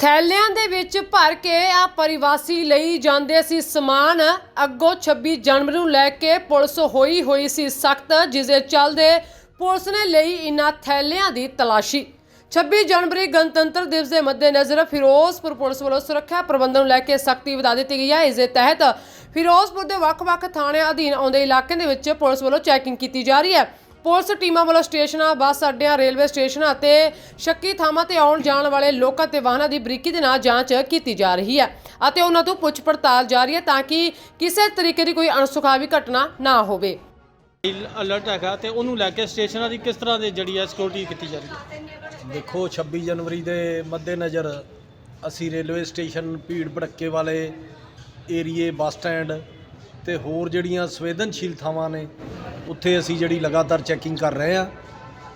ਥੈਲਿਆਂ ਦੇ ਵਿੱਚ ਭਰ ਕੇ ਆ ਪਰਿਵਾਸੀ ਲਈ ਜਾਂਦੇ ਸੀ ਸਮਾਨ। ਅੱਗੋਂ 26 ਜਨਵਰੀ ਨੂੰ ਲੈ ਕੇ ਪੁਲਿਸ ਹੋਈ ਹੋਈ ਸੀ ਸਖਤ ਜਿਸ ਦੇ ਚੱਲਦੇ ਪੁਲਿਸ ਨੇ ਲਈ ਇਨ੍ਹਾਂ ਥੈਲਿਆਂ ਦੀ ਤਲਾਸ਼ੀ। 26 ਜਨਵਰੀ ਗਣਤੰਤਰ ਦਿਵਸ ਦੇ ਮੱਦੇਨਜ਼ਰ ਫਿਰੋਜ਼ਪੁਰ ਪੁਲਿਸ ਵੱਲੋਂ ਸੁਰੱਖਿਆ ਪ੍ਰਬੰਧਨ ਨੂੰ ਲੈ ਕੇ ਸਖਤੀ ਵਧਾ ਦਿੱਤੀ ਗਈ ਹੈ। ਇਸ ਦੇ ਤਹਿਤ ਫਿਰੋਜ਼ਪੁਰ ਦੇ ਵੱਖ-ਵੱਖ ਥਾਣਿਆਂ ਅਧੀਨ ਆਉਂਦੇ ਇਲਾਕਿਆਂ ਦੇ ਵਿੱਚ ਪੁਲਿਸ ਵੱਲੋਂ ਚੈਕਿੰਗ ਕੀਤੀ ਜਾ ਰਹੀ ਹੈ। ਪੁਲਿਸ ਟੀਮਾਂ ਵੱਲੋਂ ਸਟੇਸ਼ਨਾਂ ਬੱਸ ਅੱਡਿਆਂ ਰੇਲਵੇ ਸਟੇਸ਼ਨਾਂ ਅਤੇ ਸ਼ੱਕੀ ਥਾਵਾਂ ਤੇ ਆਉਣ ਜਾਣ ਵਾਲੇ ਲੋਕਾਂ ਤੇ ਵਾਹਨਾਂ ਦੀ ਬਰੀਕੀ ਦੇ ਨਾਲ ਜਾਂਚ ਕੀਤੀ ਜਾ ਰਹੀ ਹੈ ਅਤੇ ਉਹਨਾਂ ਤੋਂ ਪੁੱਛ ਪੜਤਾਲ ਜਾਰੀ ਹੈ ਤਾਂ ਕਿ ਕਿਸੇ ਤਰੀਕੇ ਦੀ ਕੋਈ ਅਣਸੁਖਾਵੀ ਘਟਨਾ ਨਾ ਹੋਵੇ। ਅਲਰਟ ਹੈਗਾ ਤੇ ਉਹਨੂੰ ਲੈ ਕੇ ਸਟੇਸ਼ਨਾਂ ਦੀ ਕਿਸ ਤਰ੍ਹਾਂ ਦੀ ਜਿਹੜੀ ਹੈ ਸਿਕਿਉਰਿਟੀ ਕੀਤੀ ਜਾ ਰਹੀ ਹੈ? ਦੇਖੋ 26 ਜਨਵਰੀ ਦੇ ਮੱਦੇਨਜ਼ਰ ਅਸੀਂ ਰੇਲਵੇ ਸਟੇਸ਼ਨ ਭੀੜ ਭੜੱਕੇ ਵਾਲੇ ਏਰੀਏ ਬੱਸ ਸਟੈਂਡ ਤੇ ਹੋਰ ਜਿਹੜੀਆਂ ਸੰਵੇਦਨਸ਼ੀਲ ਥਾਵਾਂ ਨੇ ਉੱਥੇ ਅਸੀਂ ਜਿਹੜੀ ਲਗਾਤਾਰ ਚੈਕਿੰਗ ਕਰ ਰਹੇ ਆ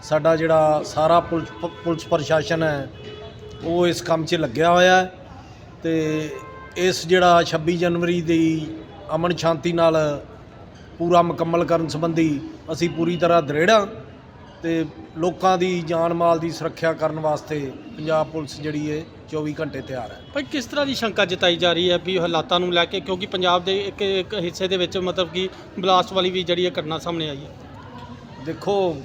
ਸਾਡਾ ਜਿਹੜਾ ਸਾਰਾ ਪੁਲਿਸ ਪ- ਪੁਲਿਸ ਪ੍ਰਸ਼ਾਸਨ ਹੈ, ਉਹ ਇਸ ਕੰਮ 'ਚ ਲੱਗਿਆ ਹੋਇਆ ਹੈ ਤੇ ਇਸ ਜਿਹੜਾ 26 ਜਨਵਰੀ ਦੀ ਅਮਨ ਸ਼ਾਂਤੀ ਨਾਲ ਪੂਰਾ ਮੁਕੰਮਲ ਕਰਨ ਸੰਬੰਧੀ ਅਸੀਂ ਪੂਰੀ ਤਰ੍ਹਾਂ ਦ੍ਰਿੜਾਂ ਤੇ ਲੋਕਾਂ ਦੀ ਜਾਨ ਮਾਲ ਦੀ ਸੁਰੱਖਿਆ ਕਰਨ ਵਾਸਤੇ ਪੰਜਾਬ ਪੁਲਿਸ ਜਿਹੜੀ ਹੈ 24 ਘੰਟੇ ਤਿਆਰ ਹੈ। ਭਾਈ ਕਿਸ ਤਰ੍ਹਾਂ ਦੀ ਸ਼ੰਕਾ ਜਤਾਈ ਜਾ ਰਹੀ ਹੈ ਵੀ ਹਾਲਾਤਾਂ ਨੂੰ ਲੈ ਕੇ? ਕਿਉਂਕਿ ਪੰਜਾਬ ਦੇ ਇੱਕ ਇੱਕ ਹਿੱਸੇ ਦੇ ਵਿੱਚ ਮਤਲਬ ਕਿ ਬਲਾਸਟ ਵਾਲੀ ਵੀ ਜਿਹੜੀ ਹੈ ਘਟਨਾ ਸਾਹਮਣੇ ਆਈ ਹੈ। ਦੇਖੋ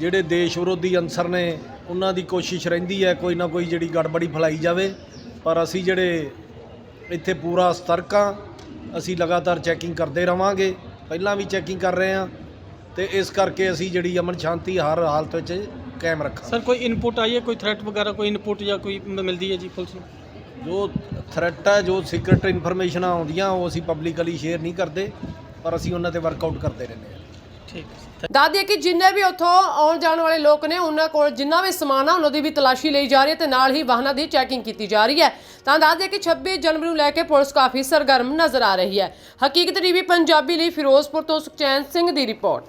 ਜਿਹੜੇ ਦੇਸ਼ ਵਿਰੋਧੀ ਅੰਸਰ ਨੇ ਉਹਨਾਂ ਦੀ ਕੋਸ਼ਿਸ਼ ਰਹਿੰਦੀ ਹੈ ਕੋਈ ਨਾ ਕੋਈ ਜਿਹੜੀ ਗੜਬੜੀ ਫੈਲਾਈ ਜਾਵੇ। ਪਰ ਅਸੀਂ ਜਿਹੜੇ ਇੱਥੇ ਪੂਰਾ ਸਤਰਕ ਹਾਂ ਅਸੀਂ ਲਗਾਤਾਰ ਚੈਕਿੰਗ ਕਰਦੇ ਰਵਾਂਗੇ। ਪਹਿਲਾਂ ਵੀ ਚੈਕਿੰਗ ਕਰ ਰਹੇ ਹਾਂ। ਤੇ ਇਸ ਕਰਕੇ ਅਸੀਂ ਜਿਹੜੀ ਅਮਨ ਸ਼ਾਂਤੀ ਹਰ ਹਾਲਤ ਵਿੱਚ ਕਾਇਮ ਰੱਖਾਂਗੇ। ਸਰ ਕੋਈ ਇਨਪੁਟ ਆਈ ਹੈ? ਕੋਈ ਥ੍ਰੈਟ ਵਗੈਰਾ ਕੋਈ ਇਨਪੁਟ ਜਾਂ ਕੋਈ ਮ- ਮਿਲਦੀ ਹੈ ਜੀ ਪੁਲਿਸ ਨੂੰ? ਜੋ ਥ੍ਰੈਟ ਹੈ ਜੋ ਸੀਕ੍ਰੀਟ ਇਨਫੋਰਮੇਸ਼ਨਾਂ ਆਉਂਦੀਆਂ ਉਹ ਅਸੀਂ ਪਬਲਿਕਲੀ ਸ਼ੇਅਰ ਨਹੀਂ ਕਰਦੇ ਪਰ ਅਸੀਂ ਉਹਨਾਂ ਤੇ ਵਰਕਆਊਟ ਕਰਦੇ ਰਹਿੰਦੇ ਹਾਂ। ਠੀਕ ਹੈ ਕਿ ਜਿੰਨੇ ਵੀ ਉੱਥੋਂ ਆਉਣ ਜਾਣ ਵਾਲੇ ਲੋਕ ਨੇ ਉਹਨਾਂ ਕੋਲ ਜਿੰਨਾ ਵੀ ਸਮਾਨ ਆ ਉਹਨਾਂ ਦੀ ਵੀ ਤਲਾਸ਼ੀ ਲਈ ਜਾ ਰਹੀ ਹੈ ਤੇ ਨਾਲ ਹੀ ਵਾਹਨਾਂ ਦੀ ਚੈਕਿੰਗ ਕੀਤੀ ਜਾ ਰਹੀ ਹੈ। ਤਾਂ ਦੱਸਦੀ ਹੈ ਕਿ 26 ਜਨਵਰੀ ਨੂੰ ਲੈ ਕੇ ਪੁਲਿਸ ਕਾਫੀ ਸਰਗਰਮ ਨਜ਼ਰ ਆ ਰਹੀ ਹੈ। ਹਕੀਕਤ ਟੀਵੀ ਪੰਜਾਬੀ ਲਈ ਫਿਰੋਜ਼ਪੁਰ ਤੋਂ ਸੁਖਚੈਨ ਸਿੰਘ ਦੀ ਰਿਪੋਰਟ।